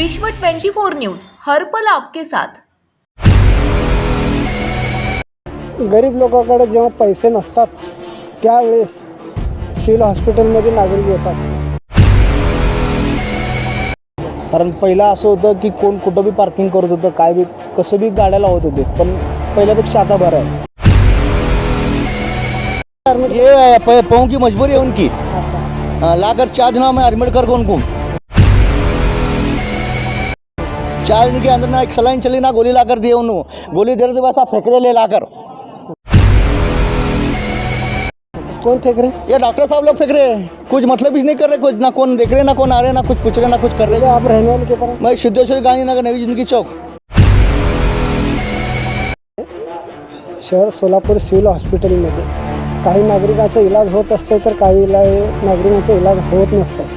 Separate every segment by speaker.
Speaker 1: विश्व 24 न्यूज हर्पल आपके साथ.
Speaker 2: गरीब लोकांकडे जेव्हा पैसे नसतात त्यावेळेस सिव्हिल हॉस्पिटलमध्ये नागरिक येतात.
Speaker 3: कारण पहिला असं होतं की कोण कुठं बी पार्किंग करत होतं काय बी कसं बी गाड्या लावत होते पण पहिल्यापेक्षा आता बरं आहे. ये प- पाँव की मजबूरी है उनकी. हाँ, लाकर चार दिनों में एडमिट कर उनको चार दिन के अंदर ना एक सलाइन चली ना गोली लाकर दिए उन्होंने गोली दे रहे थे बस आप फेंकरे ले लाकर
Speaker 2: कोण फेक रे
Speaker 3: ये डॉक्टर साहब लोग फेंक रहे कुछ मतलब ही नहीं कर रहे कुछ ना कौन देख रहे ना कौन आ रहे ना कुछ पूछ रहे ना कुछ कर रहे.
Speaker 2: आप रहने वाले के तरह
Speaker 3: मैं सिद्धेश्वरी गांधीनगर नवी जिंदगी चौक.
Speaker 2: शहर सोलापूर सिव्हिल हॉस्पिटलमध्ये. काही नागरिकांचा इलाज होत असते तर काही इला नागरिकांचा इलाज होत नसतं.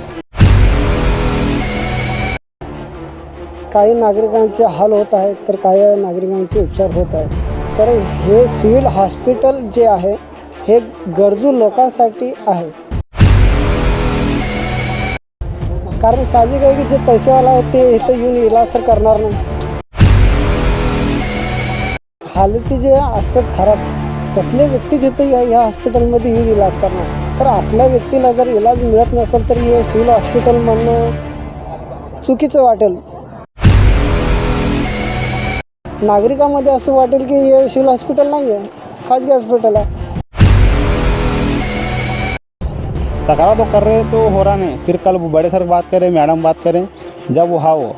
Speaker 2: काही नागरिकांचे हाल होत आहेत तर काही नागरिकांचे उपचार होत आहेत. तर हे सिव्हिल हॉस्पिटल जे आहे हे गरजू लोकांसाठी आहे. कारण साहजिक आहे की जे पैसेवाला आहेत ते इथं येऊन इलाज तर करणार नाही. हालती जे असतात खराब तसले व्यक्ती जिथे या ह्या हॉस्पिटलमध्ये येऊन इलाज करणार. तर असल्या व्यक्तीला जर इलाज मिळत नसेल तर हे सिव्हिल हॉस्पिटल म्हणणं चुकीचं वाटेल. नागरिकांमध्ये असं वाटेल की हे सिव्हिल हॉस्पिटल नाही आहे खाजगी हॉस्पिटल आहे.
Speaker 4: तकरा तो कर रहे तो हो रहा नहीं। फिर कल वो बड़े सर बात करें मैडम बात करें जब वो हाँ हो।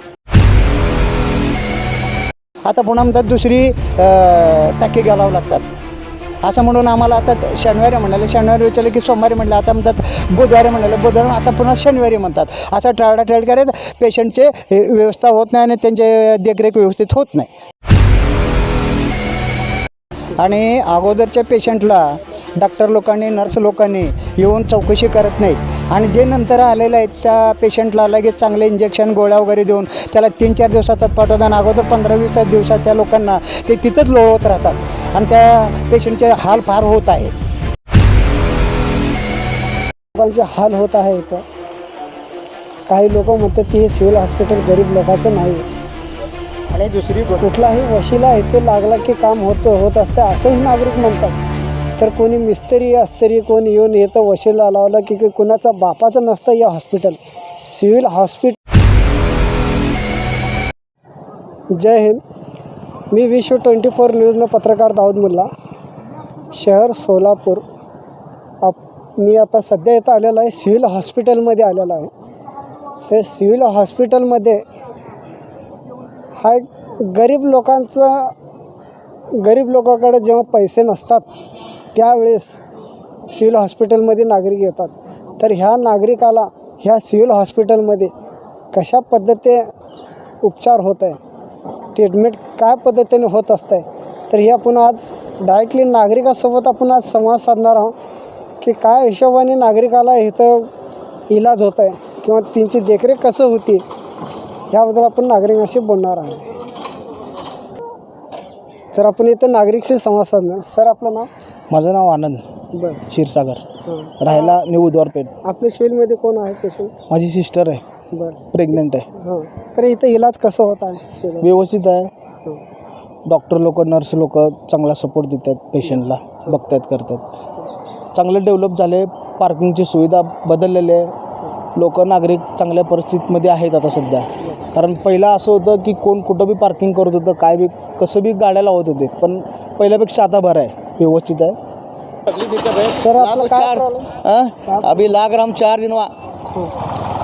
Speaker 3: आता पुन्हा म्हणतात दुसरी अं, टाकी घालावं लागतात. असं म्हणून आम्हाला आता शनिवारी म्हणाले शनिवारी विचारलं की सोमवारी म्हटलं आता म्हणतात बुधवारी म्हणाले बुधवारी आता पुन्हा शनिवारी म्हणतात. असं टाळाटाळ करत पेशंटचे हे व्यवस्था होत नाही आणि त्यांचे देखरेख व्यवस्थित होत नाही. आणि अगोदरच्या पेशंटला डॉक्टर लोकांनी नर्स लोकांनी येऊन चौकशी करत नाहीत. आणि जे नंतर आलेले आहेत त्या पेशंटला लगेच चांगले इंजेक्शन गोळ्या वगैरे देऊन त्याला तीन चार दिवसातच पाठवतात आणि अगोदर पंधरा वीस दिवसाच्या लोकांना ते तिथंच लोळवत राहतात. आणि त्या पेशंटचे हाल फार होत आहे
Speaker 2: लोकांचे हाल होत आहे इथं काही लोक म्हणतात की हे सिव्हिल हॉस्पिटल गरीब लोकांचं नाही.
Speaker 3: आणि दुसरी
Speaker 2: कुठलाही वशिला इथे लागला की काम होतं होत असतं असंही नागरिक म्हणतात. तर कोणी मिस्त्री अस्तरी कोणी येऊन येतं वशिला लावला की की कुणाचा बापाचं नसतं या hospital. Civil hospital. Jai Hind. मी विश्व ट्वेंटी फोर न्यूजनं पत्रकार दाऊद मुल्ला. शहर सोलापूर. आप मी आता सध्या इथं आलेलो आहे सिव्हिल हॉस्पिटलमध्ये आलेलो आहे. ते सिव्हिल हॉस्पिटलमध्ये हा एक गरीब लोकांचं गरीब लोकांकडे जेव्हा पैसे नसतात त्यावेळेस सिव्हिल हॉस्पिटलमध्ये नागरिक येतात. तर ह्या नागरिकाला ह्या सिव्हिल हॉस्पिटलमध्ये कशा पद्धती उपचार होत आहे ट्रीटमेंट काय पद्धतीने होत असतं आहे तर हे आपण आज डायरेक्टली नागरिकासोबत आपण आज संवाद साधणार आहोत की काय हिशोबाने नागरिकाला इथं इलाज होत आहे किंवा त्यांची देखरेख कसं होती ह्याबद्दल आपण नागरिकांशी बोलणार आहे तर आपण इथं नागरिकशी संवाद साधणार. सर आपलं नाव?
Speaker 3: माझं नाव आनंद
Speaker 2: बरं.
Speaker 3: क्षीरसागर.
Speaker 2: हां.
Speaker 3: राहायला न्यू उद्वारपेठ.
Speaker 2: आपल्या सिव्हिलमध्ये कोण आहे पेशंट?
Speaker 3: माझी सिस्टर आहे.
Speaker 2: बरं.
Speaker 3: प्रेग्नंट आहे.
Speaker 2: हां. तर इथं इलाज कसं होत आहे
Speaker 3: व्यवस्थित आहे. डॉक्टर लोक नर्स लोक चांगला सपोर्ट देतात पेशंटला बघतात करतात. चांगले डेव्हलप झाले पार्किंगची सुविधा बदललेली आहे. लोक नागरिक चांगल्या परिस्थितीमध्ये आहेत आता सध्या. कारण पहिला असं होतं की कोण कुठं बी पार्किंग करत होतं काय बी कसं बी गाड्या लावत होते. पण पहिल्यापेक्षा आता बरं आहे व्यवस्थित आहे.
Speaker 2: सर आपलं काय
Speaker 3: चार. हाँ? अभी ला कर हम चार दिन हुआ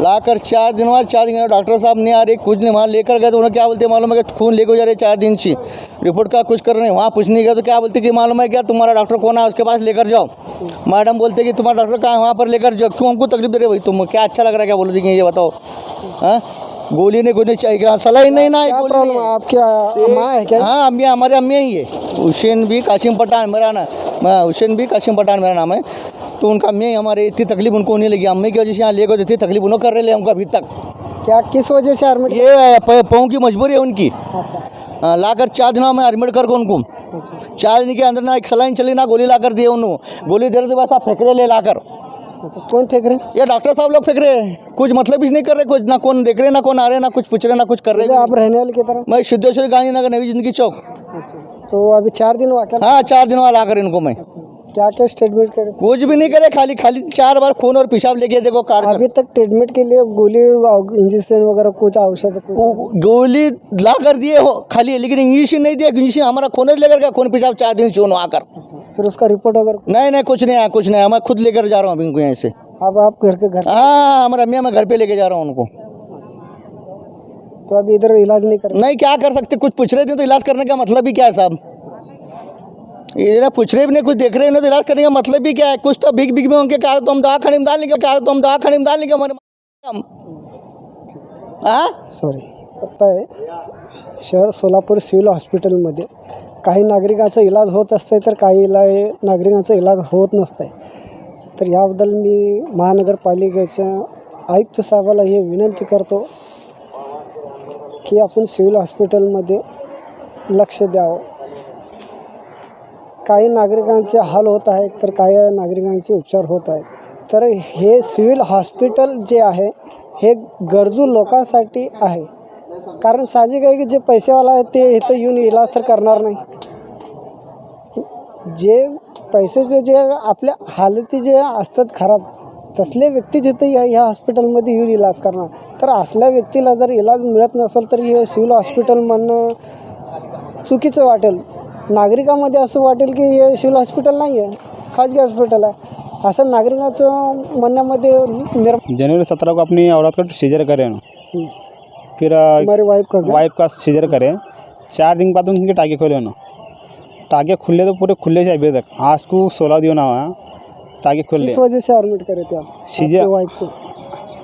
Speaker 3: ला कर चार दिन हुआ चार दिन बाद डॉक्टर साहब नहीं आ रहे कुछ नहीं वहाँ लेकर गए तो उन्हें क्या बोलते मालूम है कि खून लेके जा रहे चार दिन से। रिपोर्ट का कुछ कर रहे हैं वहाँ पूछने गया तो क्या बोलते कि मालूम है क्या तुम्हारा डॉक्टर कौन है? उसके पास लेकर जाओ। मैडम बोलते कि तुम्हारा डॉक्टर कहाँ है? वहाँ पर लेकर जाओ। क्यों हमको तकलीफ़ दे रहे भाई तुम? क्या अच्छा लग रहा है क्या बोलो देखिए ये बताओ। हाँ गोली नहीं गोली चाहिए सलाह ही नहीं ना
Speaker 2: क्या प्रॉब्लम
Speaker 3: नहीं
Speaker 2: है। आपकी है क्या?
Speaker 3: हाँ अम्मी हमारे अम्मी ही है। हुसैन भी कासिम पठान मेरा ना मैं हुसैन भी कासिम पठान मेरा नाम है। तो उनका अम्मी हमारे इतनी तकलीफ़ उनको नहीं लगी। अम्मी की वजह से यहाँ ले गए इतनी तकलीफ़ उन्होंने कर रहे हैं उनको अभी तक।
Speaker 2: क्या किस वजह से एडमिट
Speaker 3: ये प- पाँव की मजबूरी है उनकी।
Speaker 2: अच्छा।
Speaker 3: हाँ, लाकर चार दिनों में एडमिट कर उनको।
Speaker 2: अच्छा।
Speaker 3: चार दिन के अंदर ना एक सलाइन चली ना गोली लाकर दिए उन्होंने। गोली दे रहे थे बस आप फेंकरे ले लाकर।
Speaker 2: अच्छा कौन फेंक रहे हैं?
Speaker 3: ये डॉक्टर साहब लोग फेंक रहे हैं। कुछ मतलब ही नहीं कर रहे कुछ ना कौन देख रहे ना कौन आ रहे ना कुछ पूछ रहे ना कुछ कर रहे।
Speaker 2: मतलब आप रहने वाले की तरह
Speaker 3: मैं सिद्धेश्वरी गांधीनगर नवी जिंदगी चौक।
Speaker 2: अच्छा तो अभी चार दिन हुआ
Speaker 3: हाँ चार दिन वाला आकर इनको मैं।
Speaker 2: अच्छा। क्या क्या स्टेटमेंट करे
Speaker 3: कुछ भी नहीं करे खाली खाली चार बार खून और पेशाब लेके देखो कार्ड
Speaker 2: अभी तक ट्रीटमेंट के लिए गोली इंजेक्शन वगैरह कुछ
Speaker 3: वो गोली ला कर दिए हो खाली लेकिन ही नहीं दिया ही हमारा खून लेकर गया खून पेशाब चार दिन से आकर
Speaker 2: अच्छा फिर उसका रिपोर्ट वगैरह
Speaker 3: नहीं नहीं कुछ नहीं आया कुछ नहीं मैं खुद लेकर जा रहा हूँ अभी यहाँ से।
Speaker 2: अब आप घर के घर
Speaker 3: हाँ हमारा मियाँ मैं घर पे लेके जा रहा हूँ उनको।
Speaker 2: तो अभी इधर इलाज नहीं कर
Speaker 3: नहीं क्या कर सकते कुछ पूछ रहे थे तो इलाज करने का मतलब ही क्या है साहब? ये ना पूछ रहे भी नहीं कुछ देख रहे हैं तो इलाज करने का मतलब भी क्या है? कुछ तो बिग बिग में उनके क्या तो हम दवा खाने में डालने का क्या तो हम दवा खाने में हमारे हम हाँ?
Speaker 2: सॉरी पत्ता आहे शहर सोलापूर सिव्हिल हॉस्पिटलमध्ये काही नागरिकांचा इलाज होत असते तर काही इला नागरिकांचा इलाज होत नसतं तर याबद्दल मी महानगरपालिकेच्या आयुक्त साहेबाला हे विनंती करतो की आपण सिव्हिल हॉस्पिटलमध्ये लक्ष द्यावं. काही नागरिकांचे हाल होत आहेत तर काही नागरिकांचे उपचार होत आहेत. तर हे सिव्हिल हॉस्पिटल जे आहे हे गरजू लोकांसाठी आहे. कारण साहजिक आहे की जे पैसेवाला आहे ते इथं येऊन इलाज तर करणार नाही. जे पैशाचे जे आपल्या हालती जे असतात खराब तसले व्यक्ती जिथे या ह्या हॉस्पिटलमध्ये येऊन इलाज करणार. तर असल्या व्यक्तीला जर इलाज मिळत नसेल तर हे सिव्हिल हॉस्पिटल म्हणणं चुकीचं वाटेल. नागरिकामध्ये असं वाटेल की हे सिव्हिल हॉस्पिटल नाही आहे खाजगी हॉस्पिटल आहे. असं नागरिकाचं म्हणण्यामध्ये निर्
Speaker 4: जनवरी सत्रह को अपनी औरत का सीजर करे ना. फिर
Speaker 2: हमारी वाइफ का
Speaker 4: वाइफ का सीजर करे. चार दिन बाद उनके टाके खोले ना. टाके खुले तो पूरे खुले से अभी तक. आज को सोलह दिन हुआ टाके खुले
Speaker 2: किस वजह से एडमिट करे थे आप?
Speaker 4: सीजर-
Speaker 2: वाइफ को?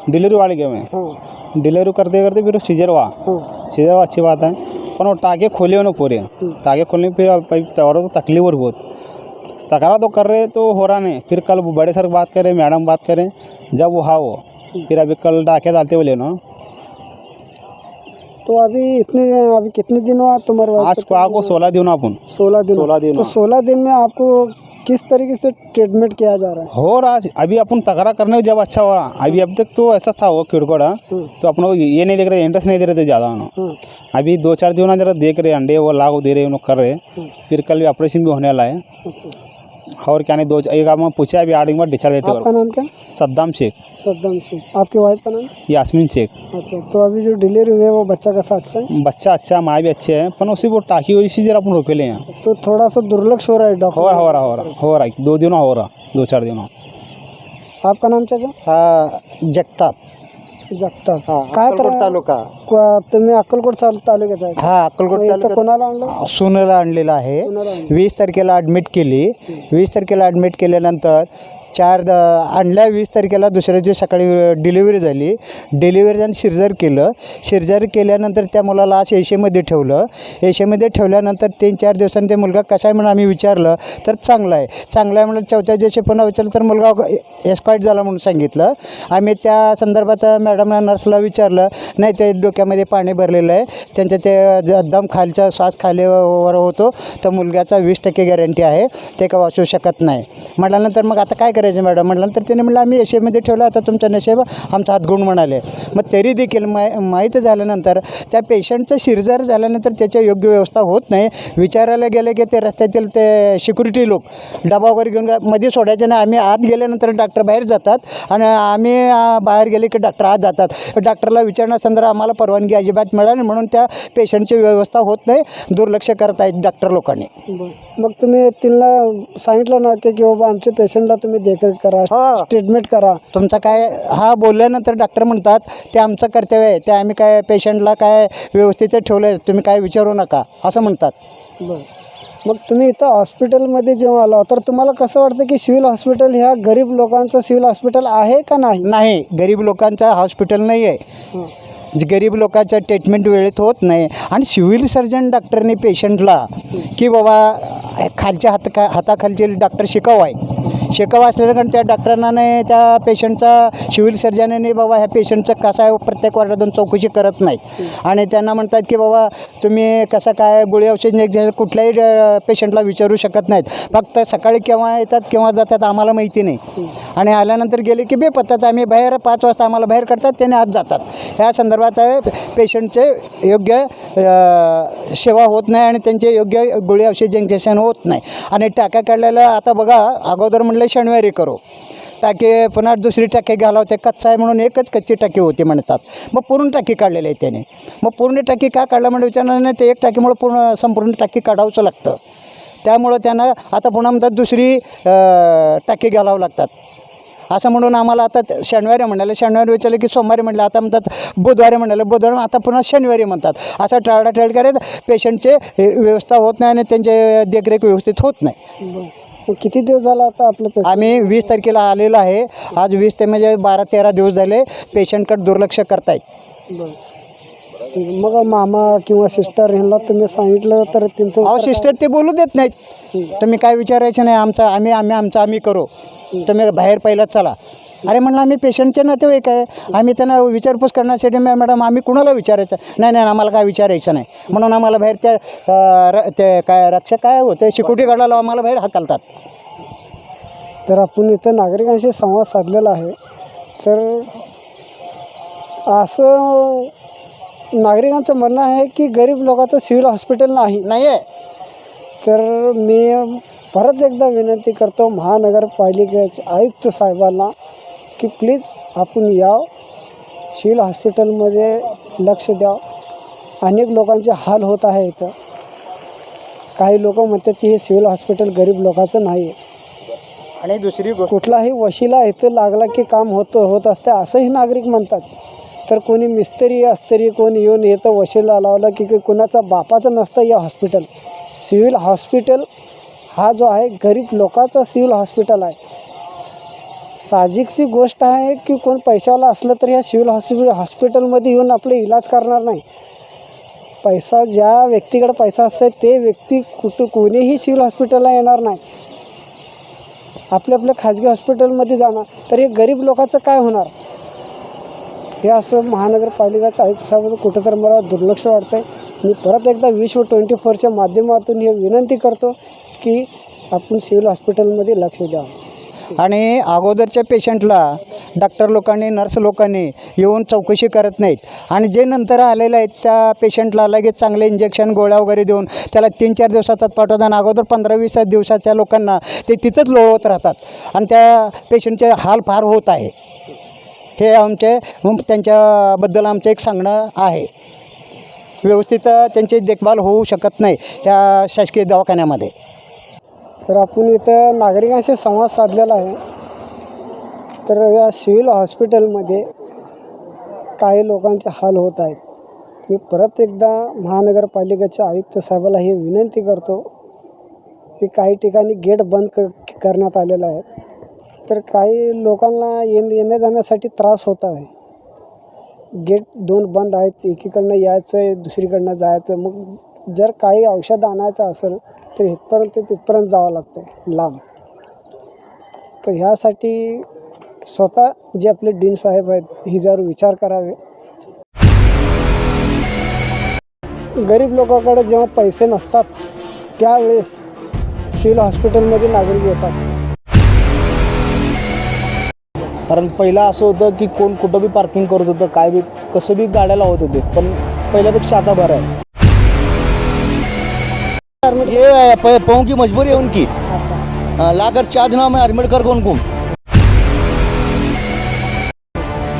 Speaker 4: डिलीवरी वाले गए मैं.
Speaker 2: हाँ।
Speaker 4: डिलीवरी करते करते फिर सीजर हुआ.
Speaker 2: हाँ।
Speaker 4: सीजर हुआ अच्छी बात है. पर टाँगे टाके खोले हो ना पूरे टाके खोलने फिर और तो को तकलीफ़ और बहुत तकरा तो कर रहे तो हो रहा नहीं फिर कल वो बड़े सर बात करें मैडम बात करें जब वो हाँ वो फिर अभी कल डाके डालते हुए लेना
Speaker 2: तो अभी इतने अभी कितने दिन हुआ तुम्हारे
Speaker 4: आज को आपको सोलह दिन अपन
Speaker 2: सोलह दिन
Speaker 4: सोलह दिन
Speaker 2: तो सोलह दिन में आपको किस तरीके से ट्रीटमेंट किया जा रहा है?
Speaker 4: हो रहा है। अभी अपन तगड़ा करने को जब अच्छा हो रहा अभी अब तक तो ऐसा था वो किड़कोड़ा
Speaker 2: हम्म,
Speaker 4: तो अपन को ये नहीं देख रहे इंटरेस्ट नहीं दे रहे थे ज़्यादा
Speaker 2: हम्म,
Speaker 4: अभी दो चार दिन जरा देख रहे अंडे वो लागू दे रहे उन लोग कर रहे।
Speaker 2: हम्म,
Speaker 4: फिर कल भी ऑपरेशन भी होने वाला है।
Speaker 2: अच्छा।
Speaker 4: और क्या नहीं दो एक आप पूछा अभी आठ दिन बाद डिस्चार्ज देते
Speaker 2: आपका नाम क्या?
Speaker 4: सद्दाम शेख।
Speaker 2: सद्दाम सिंह आपकी वाइफ का नाम?
Speaker 4: यास्मीन शेख।
Speaker 2: अच्छा तो अभी जो डिलीवरी हुई है वो बच्चा का साथ है
Speaker 4: बच्चा अच्छा माँ भी अच्छे हैं पर उसी वो टाकी हुई इसी जरा अपन रोके ले हैं।
Speaker 2: तो थोड़ा सा दुर्लक्ष हो रहा है डॉक्टर
Speaker 4: हो रहा हो रहा हो रहा हो रहा दो दिनों हो रहा दो चार दिनों।
Speaker 2: आपका नाम चाचा
Speaker 5: हा जगताप।
Speaker 2: जगताप
Speaker 5: हा
Speaker 2: काय
Speaker 5: अक्कलकोट
Speaker 2: तर
Speaker 5: तालुका.
Speaker 2: क- तुम्ही अक्कलकोट चाल तालुक्याचा आहे.
Speaker 5: हा अक्कलकोट
Speaker 2: इथं
Speaker 5: तालुका
Speaker 2: कोणाला आणलं?
Speaker 5: सुनेला आणलेला आहे.
Speaker 2: आणलं.
Speaker 5: वीस तारखेला ॲडमिट केली. वीस तारखेला ॲडमिट केल्यानंतर चार द आणल्या वीस तारखेला दुसऱ्या दिवशी सकाळी डिलिव्हरी झाली. डिलिव्हरी आणि शिरजर केलं. शिरजर केल्यानंतर त्या मुलाला आज एशेमध्ये ठेवलं. एशेमध्ये ठेवल्यानंतर तीन चार दिवसांनी ते मुलगा कसा आहे म्हणून आम्ही विचारलं तर चांगला आहे. चांगला आहे म्हणून चौथ्या दिवशी पुन्हा विचारलं तर मुलगा एक्सपायर्ड झाला म्हणून सांगितलं. आम्ही त्या संदर्भात मॅडम नर्सला विचारलं नाही ते डोक्यामध्ये पाणी भरलेलं आहे. त्यांचं ते दम खालचा श्वास खालीवर होतो. तर मुलग्याचा वीस टक्के गॅरंटी आहे. ते का वाचू शकत नाही. म्हटल्यानंतर मग आता काय करायचं मॅडम म्हटल्यानंतर त्याने म्हणलं आम्ही एशीमध्ये ठेवलं आता तुमचा नशेब आमचा हातगुण म्हणाले. मग तरी देखील मा माहीत झाल्यानंतर त्या पेशंटचं शिरजार झाल्यानंतर त्याच्या योग्य व्यवस्था होत नाही. विचारायला गेले की ते रस्त्यातील ते सिक्युरिटी लोक डबा वगैरे घेऊन मध्ये सोडायचे नाही. आम्ही आत गेल्यानंतर डॉक्टर बाहेर जातात आणि आम्ही बाहेर गेले की डॉक्टर आत जातात. डॉक्टरला विचारण्यासंदर्भात आम्हाला परवानगी अजिबात मिळाली म्हणून त्या पेशंटची व्यवस्था होत नाही. दुर्लक्ष करत आहेत डॉक्टर लोकांनी
Speaker 2: मग तुम्ही तिला सांगितलं ना ते की बाबा आमच्या पेशंटला तुम्ही देखरेख करा.
Speaker 5: हो.
Speaker 2: ट्रीटमेंट करा.
Speaker 5: तुमचा काय हा बोलल्यानंतर डॉक्टर म्हणतात ते आमचं कर्तव्य आहे. ते आम्ही काय पेशंटला काय व्यवस्थित ठेवलं आहे तुम्ही काय विचारू नका. असं म्हणतात.
Speaker 2: बरं. मग तुम्ही इथं हॉस्पिटलमध्ये जेव्हा आला तर तुम्हाला कसं वाटतं की सिव्हिल हॉस्पिटल ह्या गरीब लोकांचं सिव्हिल हॉस्पिटल आहे का नाही?
Speaker 5: नाही गरीब लोकांचा हॉस्पिटल नाही आहे
Speaker 2: हं.
Speaker 5: जे गरीब लोकांचं ट्रीटमेंट वेळेत होत नाही. आणि सिव्हिल सर्जन डॉक्टरने पेशंटला की बाबा खालच्या हात का हाताखालचे डॉक्टर शिकाव आहे शेकाव असलेलं कारण त्या डॉक्टरांना नाही त्या पेशंटचा सिव्हिल सर्जनने बाबा ह्या पेशंटचं कसा आहे प्रत्येक वार्डातून चौकशी करत नाहीत. आणि त्यांना म्हणतात की बाबा तुम्ही कसं काय गोळी औषध इंजेक्शन कुठल्याही पेशंटला विचारू शकत नाहीत. फक्त सकाळी केव्हा येतात केव्हा जातात आम्हाला माहिती नाही. आणि आल्यानंतर गेले की बेपत्ताच आम्ही बाहेर पाच वाजता आम्हाला बाहेर काढतात त्याने आत जातात. ह्या संदर्भात पेशंटचे योग्य सेवा होत नाही आणि त्यांचे योग्य गोळी औषध इंजेक्शन होत नाही. आणि टाक्या काढलेलं आता बघा अगोदर म्हणलं शनिवारी करू टाके पुन्हा दुसरी टाके घालावते कच्चा आहे म्हणून एकच कच्ची टाकी होती म्हणतात मग पूर्ण टाकी काढलेली आहे त्याने मग पूर्ण टाकी का काढलं म्हणजे विचारणार नाही ते एक टाकीमुळं पूर्ण संपूर्ण टाकी काढावंच लागतं त्यामुळं त्यांना आता पुन्हा म्हणतात दुसरी टाकी घालावं लागतात असं म्हणून आम्हाला आता शनिवारी म्हणाले शनिवारी विचारलं की सोमवारी म्हटलं आता म्हणतात बुधवारी म्हणाले बुधवारी आता पुन्हा शनिवारी म्हणतात असं टाळाटाळ करत पेशंटचे हे व्यवस्था होत नाही आणि त्यांचे देखरेख व्यवस्थित होत नाही
Speaker 2: किती दिवस झाला आता आपलं पेशंट
Speaker 5: आम्ही वीस तारखेला आलेलो आहे. आज वीस ते म्हणजे बारा तेरा दिवस झाले पेशंटकडे दुर्लक्ष करतायत.
Speaker 2: बरं. मग मामा किंवा सिस्टर ह्यांना तुम्ही सांगितलं तर त्यांचं
Speaker 5: अहो
Speaker 2: उत्तर?
Speaker 5: सिस्टर ते बोलू देत नाहीत. तुम्ही काय विचारायचं नाही आमचं आम्ही आम्ही आमचं आम्ही करू. तुम्ही बाहेर पहिलाच चला. अरे म्हणलं आम्ही पेशंटचे नातेवाईक आहे. आम्ही त्यांना विचारपूस करण्यासाठी मॅ- मॅडम आम्ही कुणाला विचारायचं? नाही नाही आम्हाला काय विचारायचं नाही. म्हणून आम्हाला बाहेर त्या अं, र- ते काय रक्षक काय होते सिक्युरिटी गार्डाला आम्हाला बाहेर हाकलतात.
Speaker 2: तर आपण इथं नागरिकांशी संवाद साधलेला आहे. तर असं नागरिकांचं म्हणणं आहे की गरीब लोकांचं सिव्हिल हॉस्पिटल नाही.
Speaker 5: नाही आहे
Speaker 2: तर मी परत एकदा विनंती करतो महानगरपालिकेचे आयुक्त साहेबांना की प्लीज आपण याव. सिव्हिल हॉस्पिटलमध्ये लक्ष द्या अनेक लोकांचे हाल होत आहे इथं. काही लोक म्हणतात की हे सिव्हिल हॉस्पिटल गरीब लोकांचं नाही आहे
Speaker 5: आणि दुसरी गोष्ट
Speaker 2: कुठलाही वशिला इथं लागला की काम होतं होत असते असंही नागरिक म्हणतात. तर कोणी मिस्त्री अस्तरी कोणी येऊन येतं वशिला लावलं की की कुणाचा बापाचं नसतं या हॉस्पिटल. सिव्हिल हॉस्पिटल हा जो आहे गरीब लोकांचा सिव्हिल हॉस्पिटल आहे. साहजिकशी गोष्ट आहे की कोण पैशावाला असलं तर ह्या सिव्हिल हॉस्पिटल हॉस्पिटलमध्ये येऊन आपले इलाज करणार नाही. पैसा ज्या व्यक्तीकडे पैसा असतो ते व्यक्ती कुठं कोणीही सिव्हिल हॉस्पिटलला येणार नाही. आपल्या आपल्या खाजगी हॉस्पिटलमध्ये जाणार तर हे गरीब लोकांचं काय होणार? हे असं महानगरपालिकाच्या आयुक्त कुठं कुठंतरी मला दुर्लक्ष वाटतं आहे मी परत एकदा विश्व ट्वेंटी फोरच्या माध्यमातून हे विनंती करतो की आपण सिव्हिल हॉस्पिटलमध्ये लक्ष द्यावं.
Speaker 5: आणि अगोदरच्या पेशंटला डॉक्टर लोकांनी नर्स लोकांनी येऊन चौकशी करत नाहीत. आणि जे नंतर आलेले आहेत त्या पेशंटला लगेच चांगले इंजेक्शन गोळ्या वगैरे देऊन त्याला तीन चार दिवसातच पाठवतात आणि अगोदर पंधरा वीस दिवसाच्या लोकांना ते तिथंच लोळवत राहतात. आणि त्या पेशंटचे हाल फार होत आहे. हे आमचे त्यांच्याबद्दल आमचं एक सांगणं आहे. व्यवस्थित त्यांची देखभाल होऊ शकत नाही त्या शासकीय दवाखान्यामध्ये.
Speaker 2: तर आपण इथं नागरिकांशी संवाद साधलेला आहे. तर या सिव्हिल हॉस्पिटलमध्ये काही लोकांचे हाल होत आहेत. मी परत एकदा महानगरपालिकेच्या आयुक्त साहेबाला ही विनंती करतो की काही ठिकाणी गेट बंद क करण्यात आलेलं आहे. तर काही लोकांना येण येण्या जाण्यासाठी त्रास होत आहे. गेट दोन बंद आहेत. एकीकडनं यायचं आहे दुसरीकडनं जायचं. मग जर काही औषध आणायचं असेल तर इथपर्यंत तिथपर्यंत जावं लागतं लांब. तर ह्यासाठी स्वतः जे आपले डीन साहेब आहेत हिच्यावर विचार करावे. गरीब लोकांकडे जेव्हा पैसे नसतात त्यावेळेस सिव्हिल हॉस्पिटलमध्ये नागरिक येतात.
Speaker 6: कारण पहिलं असं होतं की कोण कुठं बी पार्किंग करत होतं काय बी कसं बी गाड्या लावत होते पण पहिल्यापेक्षा आता बरं आहे.
Speaker 3: ये प- पाँव की मजबूरी है उनकी। हाँ, लाकर चार दिनों में एडमिट कर उनको।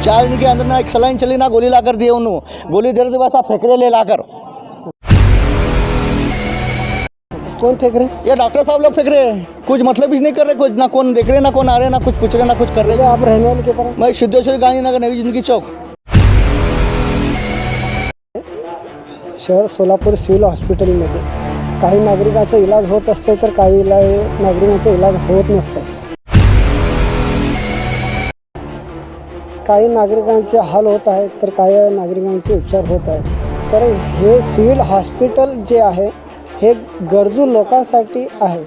Speaker 3: चार दिन के अंदर ना एक सलाइन चली ना गोली लाकर दिए उन्होंने। गोली दे रहे बस फेंकरे ले लाकर।
Speaker 2: कोण फेक रहे?
Speaker 3: ये डॉक्टर साहब लोग फेंक रहे हैं। कुछ मतलब ही नहीं कर रहे कुछ ना कौन देख रहे ना कौन आ रहे ना कुछ पूछ रहे ना कुछ कर रहे।
Speaker 2: आप रहने वाले के तरह
Speaker 3: मैं सिद्धेश्वरी गांधीनगर नवी ज़िंदगी चौक।
Speaker 2: शहर सोलापूर सिव्हिल हॉस्पिटलमध्ये काही नागरिकांचा इलाज होत असते तर काही इला नागरिकांचा इलाज होत नसतं. काही नागरिकांचे हाल होत आहेत तर काही नागरिकांचे उपचार होत आहेत. तर हे सिव्हिल हॉस्पिटल जे आहे हे गरजू लोकांसाठी आहे.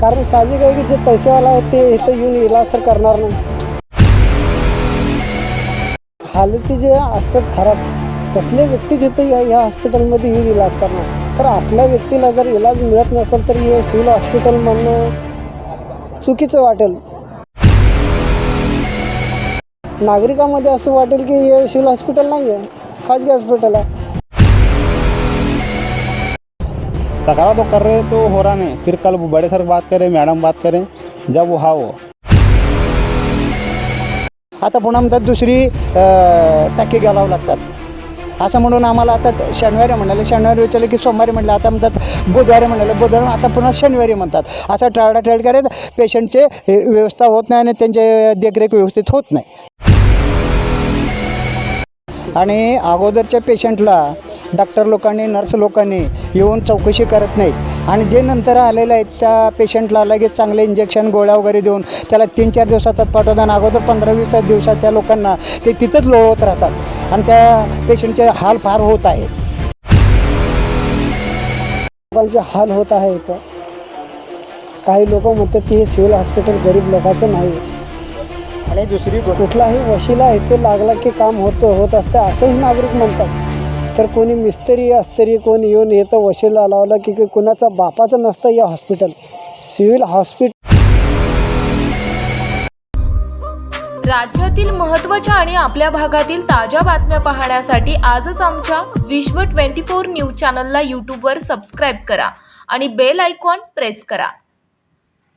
Speaker 2: कारण साहजिक आहे की जे पैसेवाला आहे ते इथं येऊन इलाज तर करणार नाही. हालती जे असतात खराब कसल्या व्यक्ती जिथे या या हॉस्पिटलमध्ये येऊन इलाज करणार? तर असल्या व्यक्तीला जर इलाज मिळत नसेल तर हे सिव्हिल हॉस्पिटल म्हणणं चुकीचं वाटेल. नागरिकामध्ये असं वाटेल की हे सिव्हिल हॉस्पिटल नाही आहे खाजगी हॉस्पिटल आहे.
Speaker 4: तकरार तो कर रहे तो हो रहा नहीं। फिर कल बड़े सर बात करें मैडम बात करें जब वो हा। वो हो।
Speaker 5: आता पुन्हा म्हणतात दुसरी अं, टाकी घालावं लागतात. असं म्हणून आम्हाला आता शनिवारी म्हणाले शनिवारी विचारलं की सोमवारी म्हटलं आता म्हणतात बुधवारी म्हणाले बुधवारी आता पुन्हा शनिवारी म्हणतात. असं टाळाटाळ करत पेशंटचे हे व्यवस्था होत नाही आणि त्यांचे देखरेख व्यवस्थित होत नाही. आणि अगोदरच्या पेशंटला डॉक्टर लोकांनी नर्स लोकांनी येऊन चौकशी करत नाहीत. आणि जे नंतर आलेले आहेत त्या पेशंटला लगेच चांगले इंजेक्शन गोळ्या वगैरे देऊन त्याला तीन चार दिवसात पाठवतात आणि अगोदर पंधरा वीस दिवसाच्या लोकांना ते तिथंच लोळवत राहतात. आणि त्या पेशंटचे हाल फार होत आहे
Speaker 2: लोकांचे हाल होत आहे इथं काही लोक म्हणतात की हे सिव्हिल हॉस्पिटल गरीब लोकांचं नाही.
Speaker 5: आणि दुसरी गोष्ट
Speaker 2: कुठलाही वशिला इथे लागला की काम होतं होत असते असंही नागरिक म्हणतात. तर कोणी मिस्त्री अस्तरी कोणी येऊन येतं वशिला लावला की की कुणाचा बापाचं नसतं या हॉस्पिटल सिव्हिल हॉस्पिटल
Speaker 1: राज्यातील महत्त्वाच्या आणि आपल्या भागातील ताज्या बातम्या पाहण्यासाठी आजच आमच्या विश्व ट्वेंटी फोर न्यूज चॅनलला यूट्यूबवर सबस्क्राईब करा आणि बेल आयकॉन प्रेस करा.